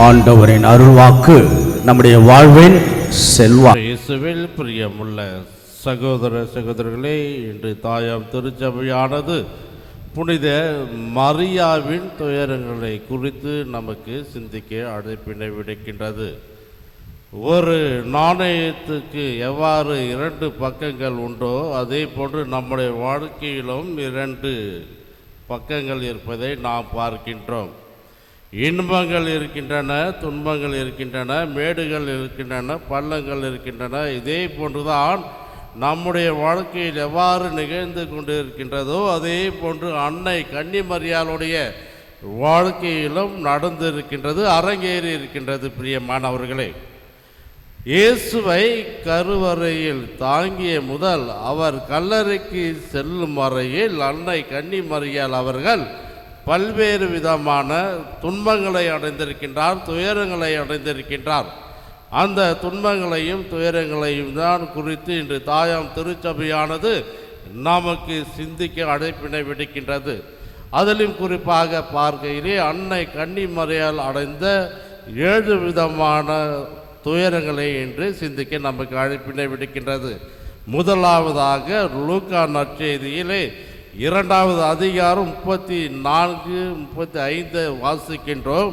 ஆண்டவரின் அருள்வாக்கு நம்முடைய வாழ்வின் செல்வா. இயேசுவில் பிரியமுள்ள சகோதர சகோதரர்களே இன்று தாயாம் திருச்சபையானது புனித மரியாவின் துயரங்களை குறித்து நமக்கு சிந்திக்க அழைப்பினை விடுக்கின்றது. ஒரு நாணயத்துக்கு எவ்வாறு இரண்டு பக்கங்கள் உண்டோ அதே போன்று நம்முடைய வாழ்க்கையிலும் இரண்டு பக்கங்கள் இருப்பதை நாம் பார்க்கின்றோம். இன்பங்கள் இருக்கின்றன துன்பங்கள் இருக்கின்றன மேடுகள் இருக்கின்றன பள்ளங்கள் இருக்கின்றன. இதே போன்றுதான் நம்முடைய வாழ்க்கையில் எவ்வாறு நிகழ்ந்து கொண்டு இருக்கின்றதோ அதே போன்று அன்னை கன்னிமரியாளுடைய வாழ்க்கையிலும் நடந்து இருக்கின்றது அரங்கேறி இருக்கின்றது பிரியமானவர்களே. இயேசுவை கருவறையில் தாங்கிய முதல் அவர் கல்லறைக்கு செல்லும் வரையில் அன்னை கன்னிமரியால் அவர்கள் பல்வேறு விதமான துன்பங்களை அடைந்திருக்கின்றார் துயரங்களை அடைந்திருக்கின்றார். அந்த துன்பங்களையும் துயரங்களையும் தான் குறித்து இன்று தாயாம் திருச்சபையானது நமக்கு சிந்திக்க அழைப்பினை விடுக்கின்றது. அதிலும் குறிப்பாக பார்க்கையிலே அன்னை கன்னிமறையால் அடைந்த ஏழு விதமான துயரங்களை இன்று சிந்திக்க நமக்கு அழைப்பினை விடுக்கின்றது. முதலாவதாக லூக்கா நற்செய்தியிலே இரண்டாவது அதிகாரம் முப்பத்தி நான்கு முப்பத்தி ஐந்து வாசிக்கின்றோம்.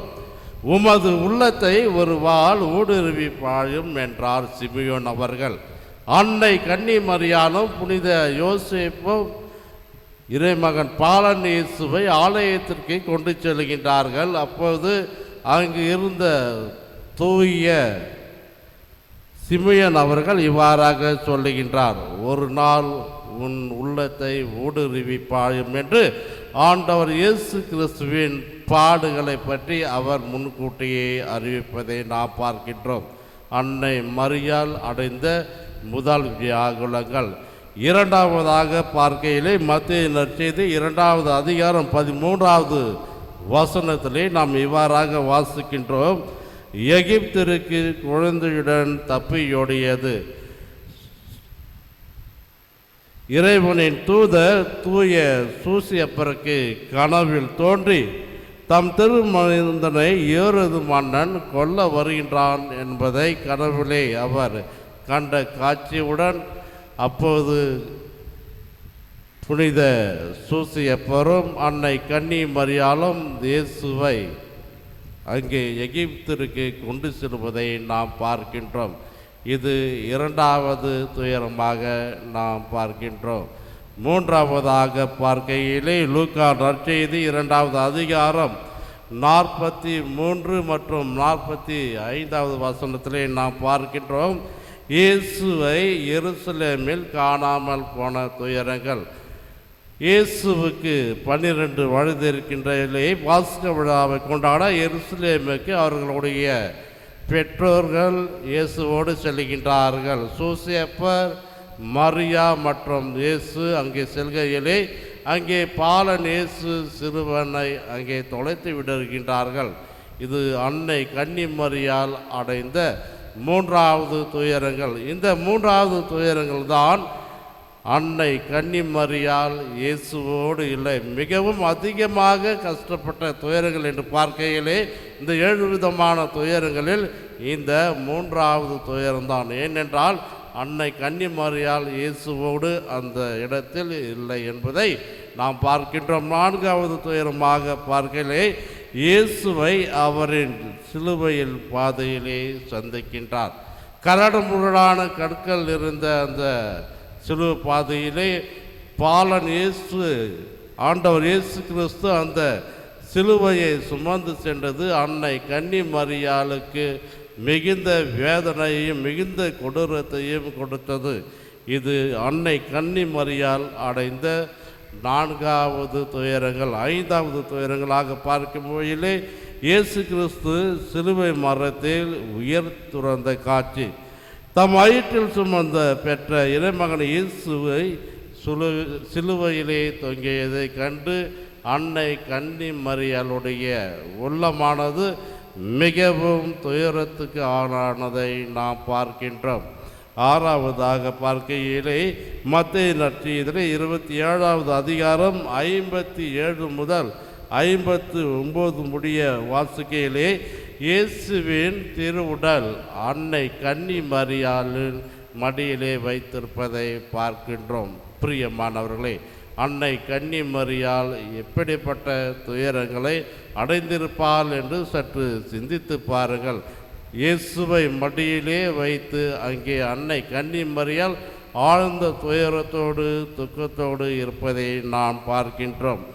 உமது உள்ளத்தை ஒரு வாள் ஊடுருவி பாயும் என்றார் சிமியோன் அவர்கள். அன்னை கன்னிமரியாலும் புனித யோசிப்பும் இறைமகன் பாலன் இயேசுவை ஆலயத்திற்கு கொண்டு செல்கின்றார்கள். அப்போது அங்கு இருந்த தூய சிமியன் அவர்கள் இவ்வாறாக சொல்லுகின்றார். ஒரு நாள் உன் உள்ளத்தை ஊடுருவிப்பாயும் என்று ஆண்டவர் இயேசு கிறிஸ்துவின் பாடுகளை பற்றி அவர் முன்கூட்டியே அறிவிப்பதை நாம் பார்க்கின்றோம். அன்னை மரியால் அடைந்த முதல் வியாகுலங்கள். இரண்டாவதாக பார்க்கையிலே மத்திய நற்செய்தி இரண்டாவது அதிகாரம் பதிமூன்றாவது வசனத்திலே நாம் இவ்வாறாக வாசிக்கின்றோம். எகிப்திற்கு குழந்தையுடன் தப்பியோடியது. இறைவனின் தூதர் தூய சூசியப்பருக்கு கனவில் தோன்றி தம் திருமனிதனை ஏறுது மன்னன் கொல்ல வருகின்றான் என்பதை கனவிலே அவர் கண்ட காட்சியுடன் அப்போது புனித சூசியப்பரும் அன்னை கன்னி மரியாலும் இயேசுவை அங்கே எகிப்திற்கு கொண்டு செல்வதை நாம் பார்க்கின்றோம். இது இரண்டாவது துயரமாக நாம் பார்க்கின்றோம். மூன்றாவதாக பார்க்கையிலே லூக்கா நற்செய்தி இரண்டாவது அதிகாரம் நாற்பத்தி மூன்று மற்றும் நாற்பத்தி ஐந்தாவது வசனத்திலே நாம் பார்க்கின்றோம். இயேசுவை எருசலேமில் காணாமல் போன துயரங்கள். இயேசுவுக்கு பன்னிரண்டு வயது இருக்கின்றதிலே பாஸ்க விழாவை கொண்டாட எருசலேமுக்கு அவர்களுடைய பெற்றோர்கள் இயேசுவோடு செல்கின்றார்கள். சூசியப்பர் மரியா மற்றும் இயேசு அங்கே செல்கையிலே அங்கே பாலன் இயேசு சிறுவனை அங்கே தொலைத்து விடுகின்றார்கள். இது அன்னை கன்னிமரியால் அடைந்த மூன்றாவது துயரங்கள். இந்த மூன்றாவது துயரங்கள் தான் அன்னை கன்னிமரியால் இயேசுவோடு இல்லை. மிகவும் அதிகமாக கஷ்டப்பட்ட துயரங்கள் என்று பார்க்கையிலே இந்த ஏழு விதமான துயரங்களில் இந்த மூன்றாவது துயரம்தான். ஏனென்றால் அன்னை கன்னிமரியால் இயேசுவோடு அந்த இடத்தில் இல்லை என்பதை நாம் பார்க்கின்றோம். நான்காவது துயரமாக பார்க்கையிலே இயேசுவை அவரின் சிலுவையில் பாதையிலே சந்திக்கின்றார். கரடு முரடான கற்கள் இருந்த அந்த சிலுவை பாதையிலே பாலன் இயேசு ஆண்டவர் இயேசு கிறிஸ்து அந்த சிலுவையை சுமந்து சென்றது. அன்னை கன்னி மரியாளுக்கு மிகுந்த வேதனையையும் மிகுந்த கொடூரத்தையும் கொடுத்தது. இது அன்னை கன்னி மரியால் அடைந்த நான்காவது துயரங்கள் ஐந்தாவது துயரங்களாக பார்க்கும் போதிலே இயேசு கிறிஸ்து சிலுவை மரத்தில் உயர் துறந்த காட்சி. தம் வயிற்றில் சுமந்த பெற்ற இறைமகன் இயேசுவை சுலு சிலுவையிலே தொங்கியதை கண்டு அன்னை கன்னி மறியலுடைய உள்ளமானது மிகவும் துயரத்துக்கு ஆளானதை நாம் பார்க்கின்றோம். ஆறாவதாக பார்க்கையிலே மத்திய நற்செய்தியிலே இருபத்தி ஏழாவது அதிகாரம் ஐம்பத்தி ஏழு முதல் ஐம்பத்து ஒம்பது முடிய வாசிக்கையிலே இயேசுவின் திருவுடல் அன்னை கன்னி மரியாளின் மடியிலே வைத்திருப்பதை பார்க்கின்றோம். பிரியமானவர்களே அன்னை கன்னி மரியால் எப்படிப்பட்ட துயரங்களை அடைந்திருப்பாள் என்று சற்று சிந்தித்து பாருங்கள். இயேசுவை மடியிலே வைத்து அங்கே அன்னை கன்னி மரியால் ஆழ்ந்த துயரத்தோடு துக்கத்தோடு இருப்பதை நாம் பார்க்கின்றோம்.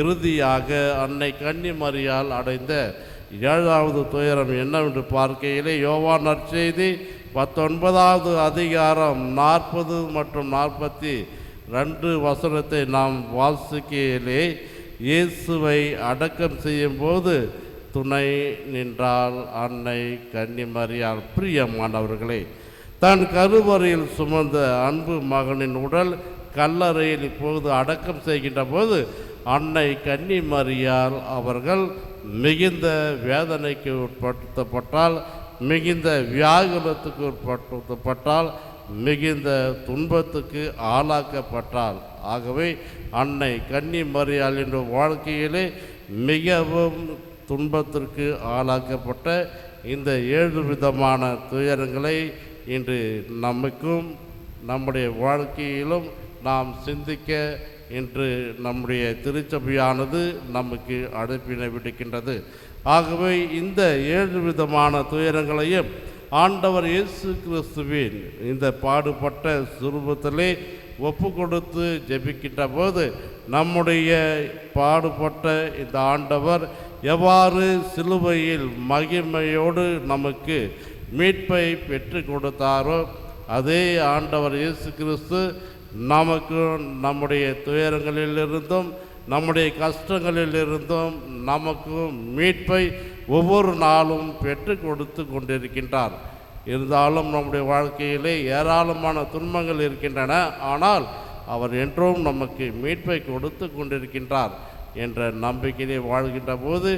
இறுதியாக அன்னை கன்னி மரியாள் அடைந்த ஏழாவது துயரம் என்னவென்று பார்க்கையிலே யோவான் நற்செய்தி பத்தொன்பதாவது அதிகாரம் நாற்பது மற்றும் நாற்பத்தி ரெண்டு வசனத்தை நாம் வாசிக்கையிலே இயேசுவை அடக்கம் செய்யும்போது துணை நின்றால் அன்னை கன்னிமரியால் பிரியமானவர்களே தன் கருவறையில் சுமந்த அன்பு மகனின் உடல் கல்லறையில் இப்போது அடக்கம் செய்கின்ற போது அன்னை கன்னிமரியால் அவர்கள் மிகுந்த வேதனைக்கு உட்படுத்தப்பட்டால் மிகுந்த வியாகுலத்துக்கு உட்படுத்தப்பட்டால் மிகுந்த துன்பத்துக்கு ஆளாக்கப்பட்டாள் ஆகவே அன்னை கன்னி மரியாள் என்ற வாழ்க்கையிலே மிகவும் துன்பத்திற்கு ஆளாக்கப்பட்ட இந்த ஏழு விதமான துயரங்களை இன்று நமக்கும் நம்முடைய வாழ்க்கையிலும் நாம் சிந்திக்க இன்று நம்முடைய திருச்சபையானது நமக்கு அழைப்பினை விடுக்கின்றது. ஆகவே இந்த ஏழு விதமான துயரங்களையும் ஆண்டவர் இயேசு கிறிஸ்துவின் இந்த பாடுபட்ட சுரூபத்திலே ஒப்பு கொடுத்து ஜெபிக்கின்ற போது நம்முடைய பாடுபட்ட இந்த ஆண்டவர் எவ்வாறு சிலுவையில் மகிமையோடு நமக்கு மீட்பை பெற்று கொடுத்தாரோ அதே ஆண்டவர் இயேசு கிறிஸ்து நமக்கு நம்முடைய துயரங்களிலிருந்தும் நம்முடைய கஷ்டங்களிலிருந்தும் நமக்கு மீட்பை ஒவ்வொரு நாளும் பெற்று கொடுத்து கொண்டிருக்கின்றார். இருந்தாலும் நம்முடைய வாழ்க்கையிலே ஏராளமான துன்பங்கள் இருக்கின்றன. ஆனால் அவர் என்றும் நமக்கு மீட்பை கொடுத்து கொண்டிருக்கின்றார் என்ற நம்பிக்கையிலே வாழ்கின்ற போது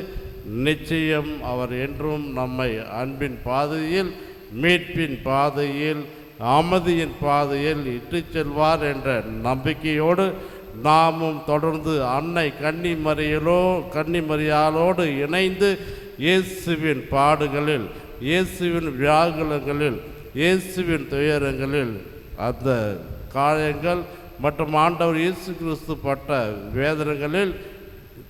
நிச்சயம் அவர் என்றும் நம்மை அன்பின் பாதையில் மீட்பின் பாதையில் அமதியின் பாதையில் இட்டு செல்வார் என்ற நம்பிக்கையோடு நாமும் தொடர்ந்து அன்னை கன்னிமறியலோ கன்னிமறியாலோடு இணைந்து இயேசுவின் பாடுகளில் இயேசுவின் வியாகுலங்களில் இயேசுவின் துயரங்களில் அந்த காயங்கள் மற்றும் ஆண்டவர் இயேசு கிறிஸ்து பட்ட வேதனைகளில்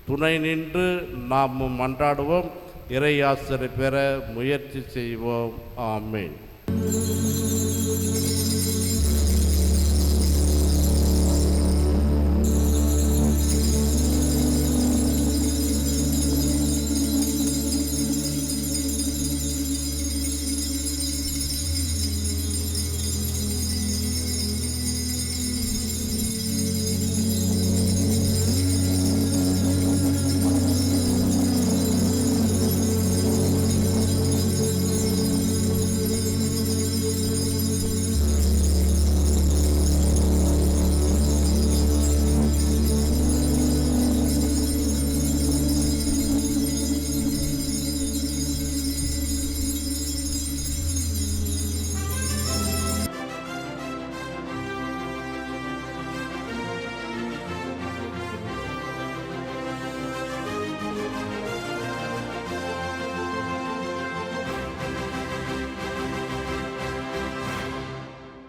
துணை நின்று நாமும் மன்றாடுவோம் இறையாசிரை பெற முயற்சி செய்வோம். ஆமேன்.